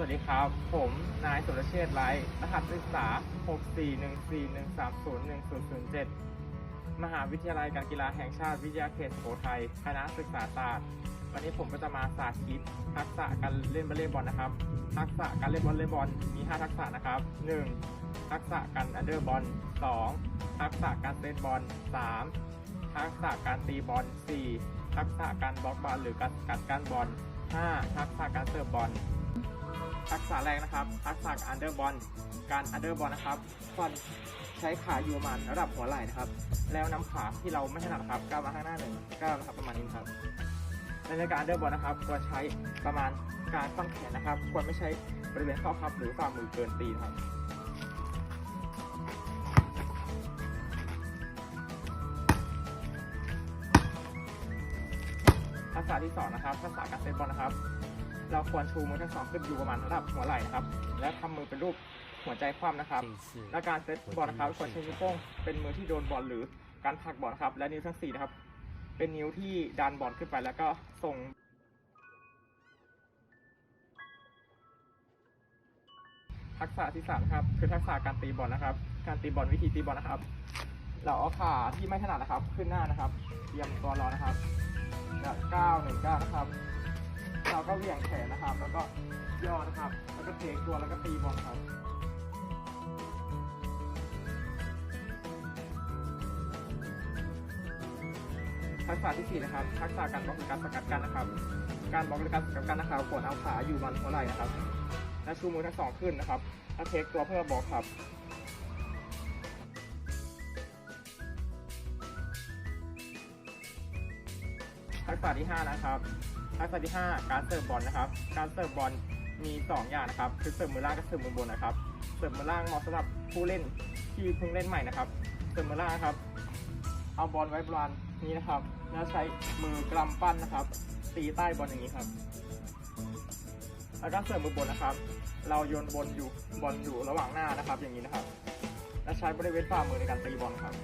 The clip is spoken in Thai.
วัสดีครับ ผมนายสุรเชษฐ์ไลท์รหัสศึกษา 64141301007 มหาวิทยาลัยการกีฬาแห่งชาติวิทยาเขตสุโขทัยคณะศึกษาศาสตร์ วันนี้ผมก็จะมาสาธิตทักษะการเล่นวอลเลย์บอลนะครับ ทักษะการเล่นวอลเลย์บอลมี 5 ทักษะนะครับ 1. ทักษะการอันเดอร์บอล 2. ทักษะการเซตบอล 3. ทักษะการตีบอล 4. ทักษะการบล็อกบอลหรือการการก้านบอล 5. ทักษะการเสิร์ฟบอล ทักษะแรกนะครับ ทักษะอันเดอร์บอลการอันเดอร์บอลนะครับควรใช้ขาอยู่ประมาณระดับหัวไหล่นะครับ แล้วนำขาที่เราไม่ถนัดครับก้าวมาข้างหน้าหนึ่งก้าวนะครับประมาณนี้ครับในการอันเดอร์บอลนะครับควรใช้ประมาณการข้อนแขนนะครับ ควรไม่ใช้บริเวณข้อพับหรือฝ่ามือเกินตีนะครับทักษะที่สองนะครับทักษะการเซตบอลนะครับ เราควรชูมือทั้งสองขึ้นอยู่ประมาณระดับหัวไหล่นะครับ และทำมือเป็นรูปหัวใจคว่ำนะครับ และการเซตบอลนะครับควรใช้นิ้วโป้งเป็นมือที่โดนบอลหรือการผลักบอลครับ และนิ้วทั้งสี่นะครับ เป็นนิ้วที่ดันบอลขึ้นไปแล้วก็ส่งทักษะที่สามครับคือทักษะการตีบอลนะครับ การตีบอลวิธีตีบอลนะครับ เราเอาขาที่ไม่ถนัดนะครับ ขึ้นหน้านะครับเตรียมตัวรอนะครับแล้วก้าวหนึ่งก้าวนะครับเรา ก็เหวี่ยงแขนนะครับ แล้วก็ย่อนะครับ แล้วก็เทคตัวแล้วก็ตีบอลครับทักษะที่สี่นะครับ ทักษะการบล็อกหรือการสกัดกันนะครับ การบล็อกหรือการสกัดกันนะครับควรเอาขาอยู่มันหัวไหล่นะครับ และชูมือทั้งสองขึ้นนะครับแล้วเทคตัวเพื่อบล็อกครับทักษะที่ 5 นะครับ ทักษะที่ 5 การเสิร์ฟบอลนะครับ การเสิร์ฟบอลมี 2 อย่างนะครับ คือเสิร์ฟมือล่างกับเสิร์ฟมือบนนะครับ เสิร์ฟมือล่างเหมาะสำหรับผู้เล่นที่เพิ่งเล่นใหม่นะครับ เสิร์ฟมือล่างครับ เอาบอลไว้บอลนี้นะครับ แล้วใช้มือกลำปั้นนะครับ ตีใต้บอลอย่างนี้ครับ แล้วก็เสิร์ฟมือบนนะครับ เราโยนบอลอยู่บอลอยู่ระหว่างหน้านะครับ อย่างนี้นะครับ และใช้บริเวณฝ่ามือในการตีบอลครับ